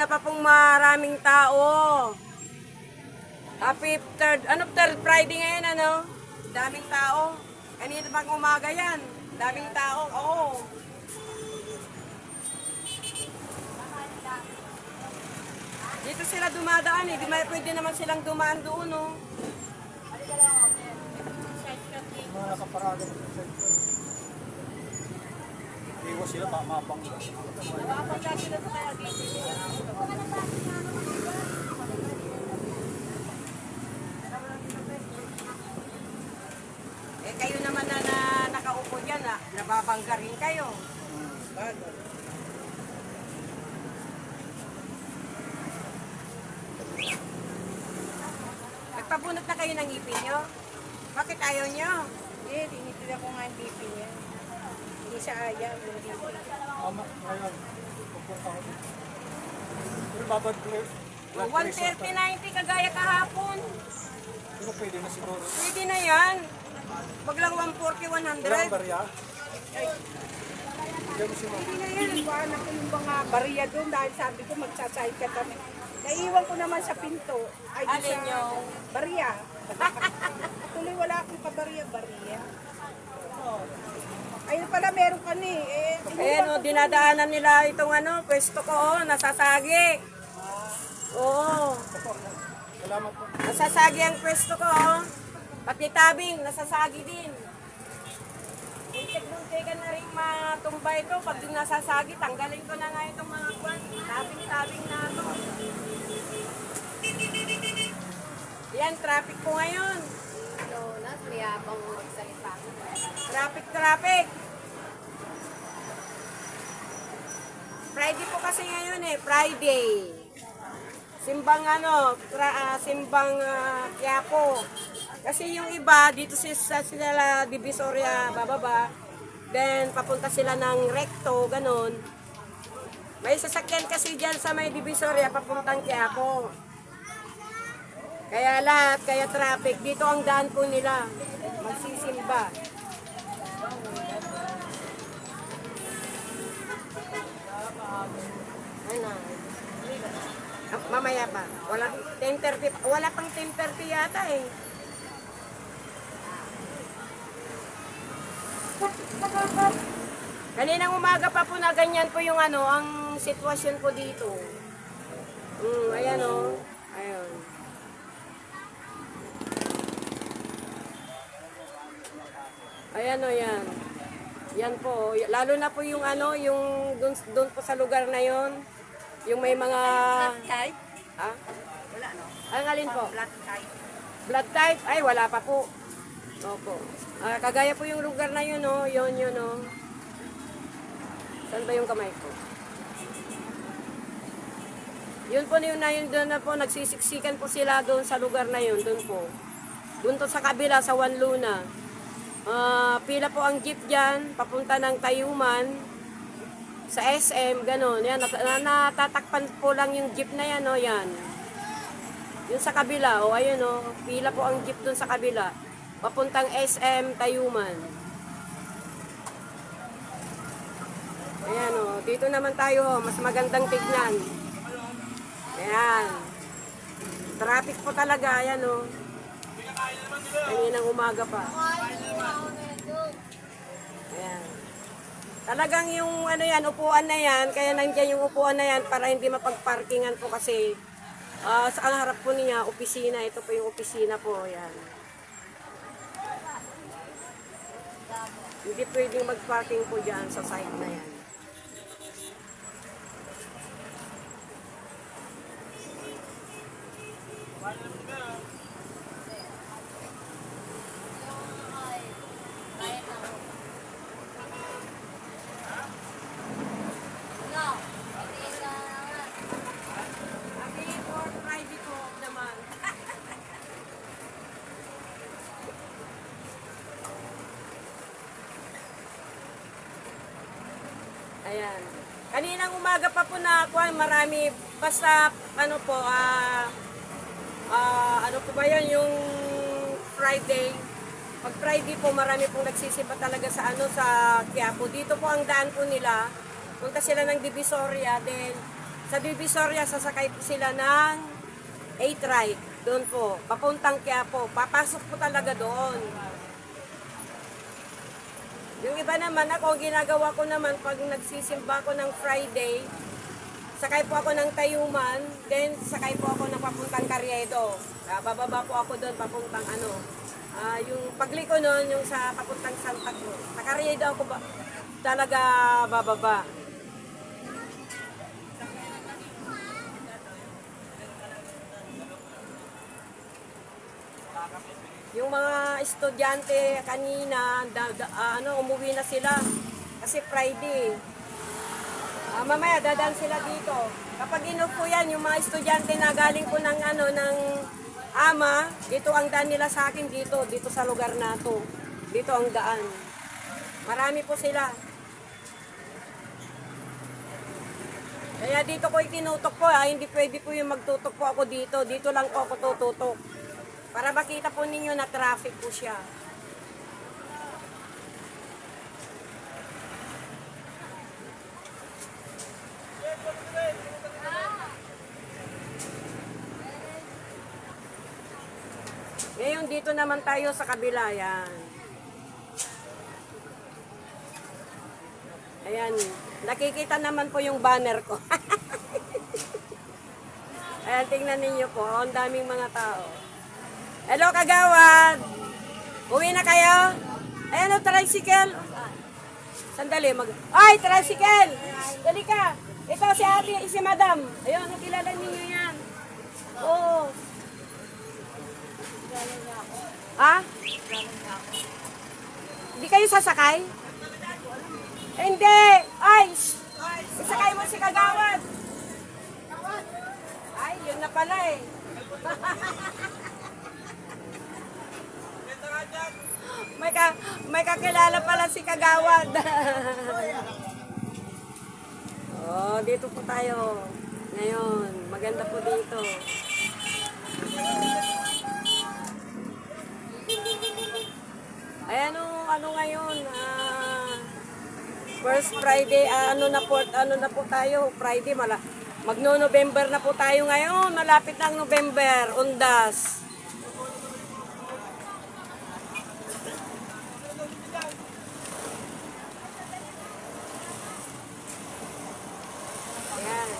Kanina pa pong maraming tao. Happy third, ano third Friday ngayon ano? Daming tao. Kanina pang umaga yan. Daming tao, oo. Dito sila dumadaan eh. Di may pwede naman silang dumaan doon, oh. Mga nakaparada sa side. Iwas sila, ma- mapang. Eh kayo naman na, na nakaupo dyan, ah. nababangga rin kayo. Nagpabunot na kayo ng ngipin nyo? Bakit ayaw nyo? Hindi, tinitira ko nga ang BP niya. Hindi siya ayaw. Mama, ngayon, pupunta ko dito. Pero babad ko eh. 130-90 kagaya kahapon. Pero pwede na siguro. Pwede na yan. Wag lang 140, Ilang 100. barya? Hindi mo si mama. Hindi na yan. Iwanan ko yung mga bariya doon dahil sabi ko magsasahid ka kami. Naiwan ko naman sa pinto. Ay, Alin sa yung? bariya. Tuloy wala akong kabariya-bariya. Pala, meron ka ni. Eh, Ayan o, dinadaanan nila itong ano, pwesto ko, oh, nasasagi. Oo, Salamat po. nasasagi ang pwesto ko. Oh. Pati tabing, nasasagi din. Muntik-muntikan na rin matumba ito. Pag yung nasasagi, tanggalin ko na nga itong mga kwan. Tabing-tabing na ito. Yan, traffic po ngayon. Jonas, mayabang magsalita. Traffic, traffic. Friday po kasi ngayon eh, Friday. Simbang ano, tra, ah, simbang uh, Quiapo. Kasi yung iba, dito si, sa sila Divisoria bababa, then papunta sila ng Recto, ganun. May sasakyan kasi dyan sa may Divisoria, papuntang Quiapo. Kaya lahat, kaya traffic, dito ang daan po nila, magsisimba. Ano? Ah, mamaya pa. Wala 10:30 pa- wala pang 10:30 yata eh. Kaninang umaga pa po na ganyan po yung ano, ang sitwasyon po dito. Mm, ayan oh. Ayun. Ayan o yan. Yan po. Lalo na po yung ano, yung dun, dun po sa lugar na yon Yung may mga... Type? Ha? Wala, no? Ang alin po? Black type. Blood type? Ay, wala pa po. Opo. Ah, kagaya po yung lugar na yun, oh. Yun, yun, oh. Saan ba yung kamay ko? Yun po yun na yun doon na po, nagsisiksikan po sila doon sa lugar na yun, doon po. Doon to sa kabila, sa Wanluna. Ah, pila po ang jeep dyan, papunta ng Tayuman, sa SM, ganun. Yan, nat- na, natatakpan po lang yung jeep na yan, oh, yan. Yung sa kabila, o oh, ayun o, oh, pila po ang jeep dun sa kabila. Papuntang SM Tayuman. Ayan o, dito naman tayo o, mas magandang tignan. Ayan. Traffic po talaga, ayan o. Kaninang umaga pa. Ayan. Talagang yung ano yan, upuan na yan, kaya nandiyan yung upuan na yan para hindi mapagparkingan po kasi ah, sa ang harap po niya, opisina. Ito po yung opisina po, yan. Hindi pwedeng mag-parking po dyan sa side na yan. Ayan. Kaninang umaga pa po na ako, marami, basta ano po, ah, ah, ano po ba yan, yung Friday. Pag Friday po, marami pong nagsisimba talaga sa ano, sa Quiapo. Dito po ang daan po nila. Punta sila ng Divisoria, then Sa Divisoria, sasakay po sila ng 8 right. Doon po, papuntang Quiapo. Papasok po talaga doon. Yung iba naman, ako, ginagawa ko naman pag nagsisimba ako ng Friday, sakay po ako ng Tayuman, then sakay po ako ng papuntang Carriedo. Ah, bababa po ako doon papuntang ano. Ah, yung pagliko noon, yung sa papuntang Santa Cruz. Sa Carriedo ako ba, talaga bababa. Yung mga estudyante kanina, da, da- ah, ano, umuwi na sila. Kasi Friday. Ah, mamaya dadaan sila dito. Kapag inupo yan, yung mga estudyante na galing po ng ano ng ama, dito ang daan nila sa akin dito, dito sa lugar na to. Dito ang daan. Marami po sila. Kaya dito ko itinutok po ha, hindi pwede po yung magtutok po ako dito. Dito lang po ako tututok. Para makita po ninyo na traffic po siya. Ngayon dito naman tayo sa kabila yan. Ayan, nakikita naman po yung banner ko. Ayan, tingnan ninyo po, ang daming mga tao. Hello, kagawad! Uwi na kayo? Ayan o, tricycle. Sandali, mag... Ay, tricycle! Dali ka! Ito si ate, si madam. Ayun, nakilala ninyo yan. Oo. Ha? Hindi kayo sasakay? Hindi! Ay! Isakay mo si kagawad! Ay, yun na pala eh. may ka may kakilala pala si Kagawad. oh, dito po tayo. Ngayon, maganda po dito. Ay, ano, ano ngayon? Ah, first Friday, ah, ano na po, ano na po tayo? Friday, mala, magno-November na po tayo ngayon. Malapit na ang November, undas. Ayan.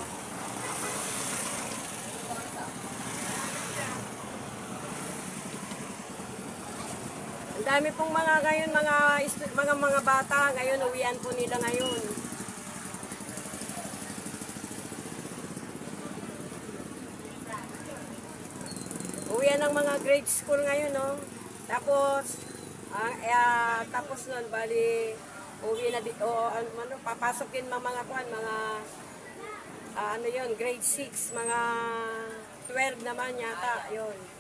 Ang dami pong mga ngayon, mga, mga mga bata, ngayon uwian po nila ngayon. Uwian ng mga grade school ngayon, no? Tapos, ah, eh, tapos nun, bali, uwi na dito, o, ano, papasok yun mga mga kuan, mga, ah, ano yun, grade 6, mga 12 naman yata, yun.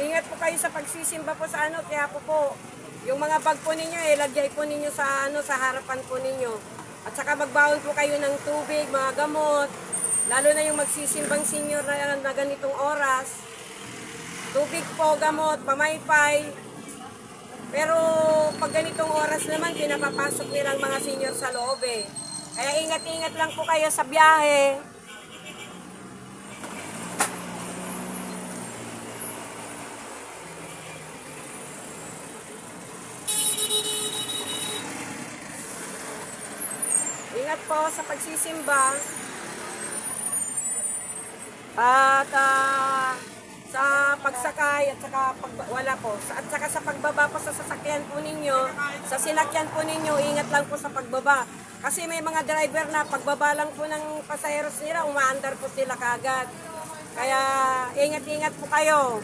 Ingat po kayo sa pagsisimba po sa ano, kaya po po, yung mga bag po ninyo, eh, lagay po ninyo sa ano, sa harapan po ninyo. At saka magbaon po kayo ng tubig, mga gamot, lalo na yung magsisimbang senior na, na ganitong oras. Tubig po, gamot, pamaypay. Pero pag ganitong oras naman, pinapapasok nilang mga senior sa loob eh. Kaya ingat-ingat lang po kayo sa biyahe. Ingat po sa pagsisimba. At ah, sa pagsakay at saka pag, wala po. At saka sa pagbaba po sa sasakyan po ninyo, sa sinakyan po ninyo, ingat lang po sa pagbaba. Kasi may mga driver na pagbaba lang po ng pasaheros nila, umaandar po sila kagad. Kaya ingat-ingat po kayo.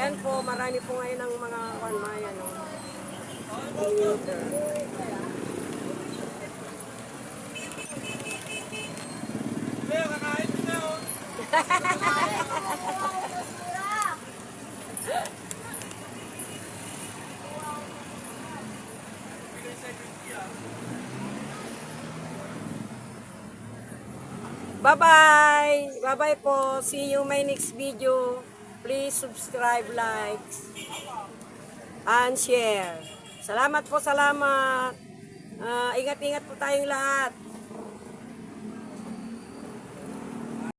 Yan po, marami po ngayon ang mga kanmayan. No? Winter. Leo. Bye-bye! Bye-bye po. See you my next video. Please subscribe, like, and share. Salamat po, salamat. Ah, ingat-ingat po tayong lahat.